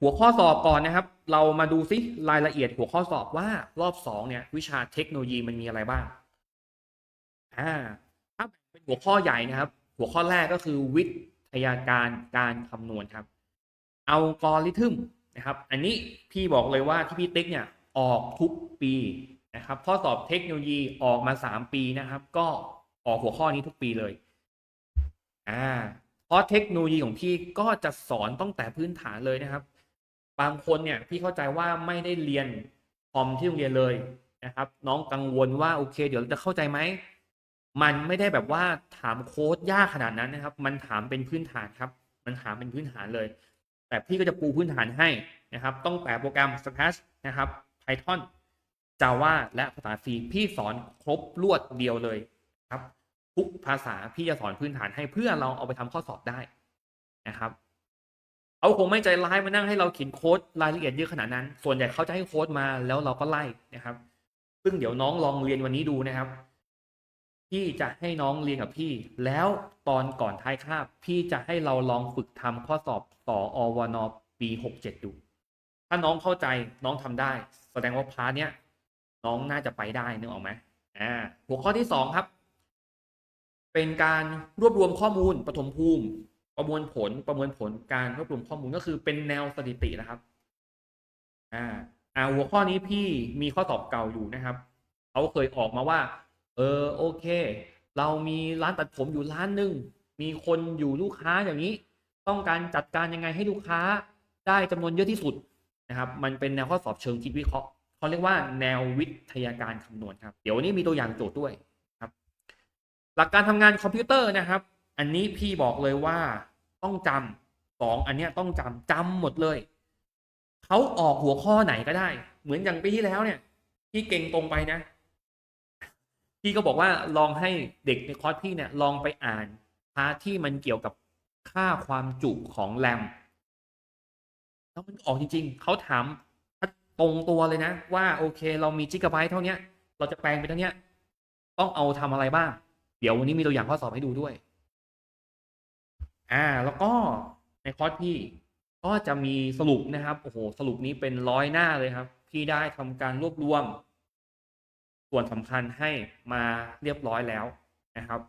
หัวข้อสอบก่อนนะครับ เรามาดูซิรายละเอียดหัวข้อสอบว่ารอบสองเนี่ย วิชาเทคโนโลยีมันมีอะไรบ้าง อ่า ถ้าเป็นหัวข้อใหญ่นะครับ หัวข้อแรกก็คือวิทยาการการคำนวณครับ เอัลกอริทึมนะครับ อันนี้พี่บอกเลยว่าที่พี่ติ๊กเนี่ยออกทุกปีนะครับ ข้อสอบเทคโนโลยีออกมา3ปีนะครับ ก็ออกหัวข้อนี้ทุกปีเลย อ่า เพราะเทคโนโลยีของพี่ก็จะสอนตั้งแต่พื้นฐานเลยนะครับ บางคนเนี่ยพี่เข้าใจว่าไม่ได้เรียนคอมที่โรงเรียนเลยนะครับ น้องกังวลว่าโอเค เดี๋ยวจะเข้าใจไหมมันไม่ได้แบบว่าถามโค้ดยากขนาดนั้นนะครับ มันถามเป็นพื้นฐานครับ มันถามเป็นพื้นฐานเลย แต่พี่ก็จะปูพื้นฐานให้นะครับ ต้องแปลโปรแกรม Scratch นะครับ Python Java และภาษา C พี่สอนครบรวดเดียวเลยครับ ทุกภาษาพี่จะสอนพื้นฐานให้เพื่อเราเอาไปทำข้อสอบได้นะครับ เอาคงไม่ใจร้ายมานั่งให้เราเขียนโค้ดรายละเอียดเยอะขนาดนั้น ส่วนใหญ่เขาจะให้โค้ดมาแล้วเราก็ไล่นะครับ ซึ่งเดี๋ยวน้องลองเรียนวันนี้ดูนะครับพี่จะให้น้องเรียนกับพี่ แล้วตอนก่อนท้ายคาบพี่จะให้เราลองฝึกทำข้อสอบต่ออวนปีหกเจ็ดดู ถ้าน้องเข้าใจน้องทำได้ แสดงว่าพาร์ทเนี้ยน้องน่าจะไปได้นึกออกไหมอ่าหัวข้อที่สองครับ เป็นการรวบรวมข้อมูลปฐมภูมิ ประมวลผลประเมินผลการรวบรวมข้อมูลก็คือเป็นแนวสถิตินะครับอ่าอ่าหัวข้อนี้พี่มีข้อสอบเก่าอยู่นะครับเขาเคยออกมาว่า เออโอเค เรามีร้านตัดผมอยู่ร้านหนึ่งมีคนอยู่ลูกค้าอย่างนี้ ต้องการจัดการยังไงให้ลูกค้าได้จำนวนเยอะที่สุดนะครับ มันเป็นแนวข้อสอบเชิงคิดวิเคราะห์เขาเรียกว่าแนววิทยาการคำนวณครับ เดี๋ยววันนี้มีตัวอย่างโจทย์ด้วยครับ หลักการทำงานคอมพิวเตอร์นะครับ อันนี้พี่บอกเลยว่า ต้องจำสองอันเนี้ยต้องจำจำหมดเลย เขาออกหัวข้อไหนก็ได้ เหมือนอย่างปีที่แล้วเนี่ยพี่เก่งตรงไปนะพี่ก็บอกว่าลองให้เด็กในคอร์สพี่เนี่ยลองไปอ่านพาร์ทที่มันเกี่ยวกับค่าความจุของแรมแล้วมันออกจริง ๆ เขาถามตรงตัวเลยนะ ว่าโอเค เรามีจิกะไบต์เท่านี้เราจะแปลงไปเท่านี้ต้องเอาทำอะไรบ้าง เดี๋ยววันนี้มีตัวอย่างข้อสอบให้ดูด้วย อ่า แล้วก็ในคอร์สพี่ก็จะมีสรุปนะครับ โอ้โห สรุปนี้เป็นร้อยหน้าเลยครับ พี่ได้ทำการรวบรวม ส่วนสำคัญให้มาเรียบร้อยแล้วนะครับ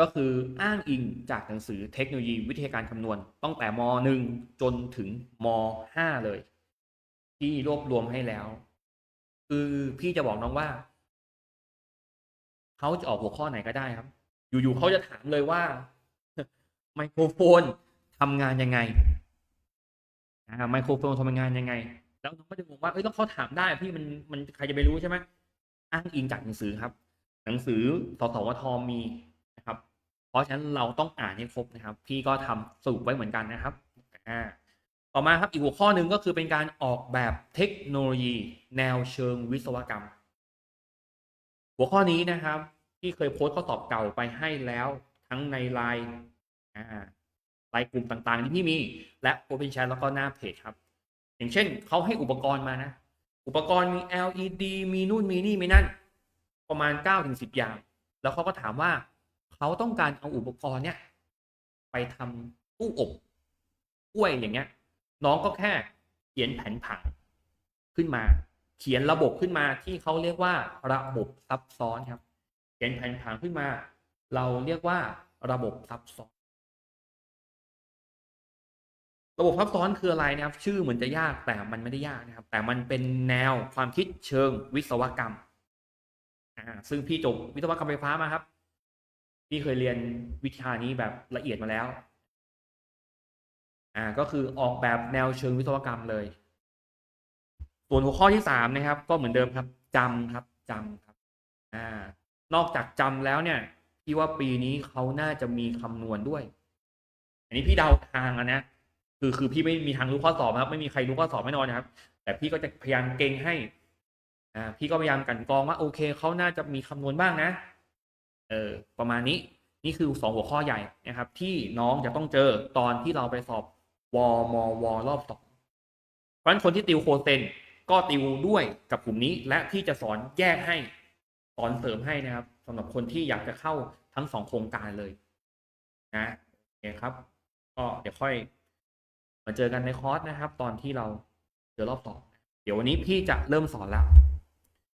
ก็คืออ้างอิงจากหนังสือเทคโนโลยีวิทยาการคำนวณตั้งแต่ม .1 จนถึงม .5 เลย ที่รวบรวมให้แล้ว คือพี่จะบอกน้องว่า เขาจะออกหัวข้อไหนก็ได้ครับ อยู่ๆเขาจะถามเลยว่า ไมโครโฟนทำงานยังไงไมโครโฟนทำงานยังไง แล้วน้องก็จะงงว่าเอ้ยแล้วเขาถามได้พี่มันมันใครจะไปรู้ใช่ไหมอ้างอิงจากหนังสือครับ หนังสือสสวทมีนะครับ เพราะฉะนั้นเราต้องอ่านให้ครบนะครับ พี่ก็ทำสรุปไว้เหมือนกันนะครับอ่าต่อมาครับอีกหัวข้อหนึ่งก็คือเป็นการออกแบบเทคโนโลยี แนวเชิงวิศวกรรม หัวข้อนี้นะครับ ที่เคยโพสต์ข้อสอบเก่าไปให้แล้วทั้งในไลน์อ่าไลน์กลุ่มต่างๆ ที่พี่มี และ Open Chat แล้วก็หน้าเพจครับ อย่างเช่นเขาให้อุปกรณ์มานะ อุปกรณ์มี LED มีนู่นมีนี่มีนั่น ประมาณ9ถึง10 อย่าง แล้วเขาก็ถามว่าเขาต้องการเอาอุปกรณ์เนี้ยไปทำตู้อบกล้วยอย่างเงี้ย น้องก็แค่เขียนแผนผังขึ้นมา เขียนระบบขึ้นมาที่เขาเรียกว่าระบบซับซ้อนครับ แผนผังขึ้นมา เราเรียกว่าระบบซับซ้อน ระบบซับซ้อนคืออะไรนะครับ ชื่อเหมือนจะยากแต่มันไม่ได้ยากนะครับ แต่มันเป็นแนวความคิดเชิงวิศวกรรมซึ่งพี่จบวิศวกรรมไฟฟ้ามาครับ พี่เคยเรียนวิชานี้แบบละเอียดมาแล้วอ่าก็คือออกแบบแนวเชิงวิศวกรรมเลย ส่วนหัวข้อที่สามนะครับ ก็เหมือนเดิมครับจำครับจำครับ อ่า นอกจากจำแล้วเนี่ย พี่ว่าปีนี้เขาน่าจะมีคำนวณด้วย อันนี้พี่เดาทางอะนะคือคือพี่ไม่มีทางรู้ข้อสอบนะครับ ไม่มีใครรู้ข้อสอบแน่นอนนะครับ แต่พี่ก็จะพยายามเก่งให้อ่าพี่ก็พยายามกันกองว่า โอเคเขาน่าจะมีคำนวณบ้างนะ เออ ประมาณนี้นี่คือสองหัวข้อใหญ่นะครับ ที่น้องจะต้องเจอตอนที่เราไปสอบวมวรอบสองเพราะฉะนั้นคนที่ติวโคเซนก็ติวด้วยกับกลุ่มนี้และที่จะสอนแยกให้ สอนเสริมให้นะครับสำหรับคนที่อยากจะเข้าทั้งสองโครงการเลย นะโอเคครับ ก็เดี๋ยวค่อยมาเจอกันในคอร์สนะครับ ตอนที่เราเจอรอบสองเดี๋ยววันนี้พี่จะเริ่มสอนแล้ว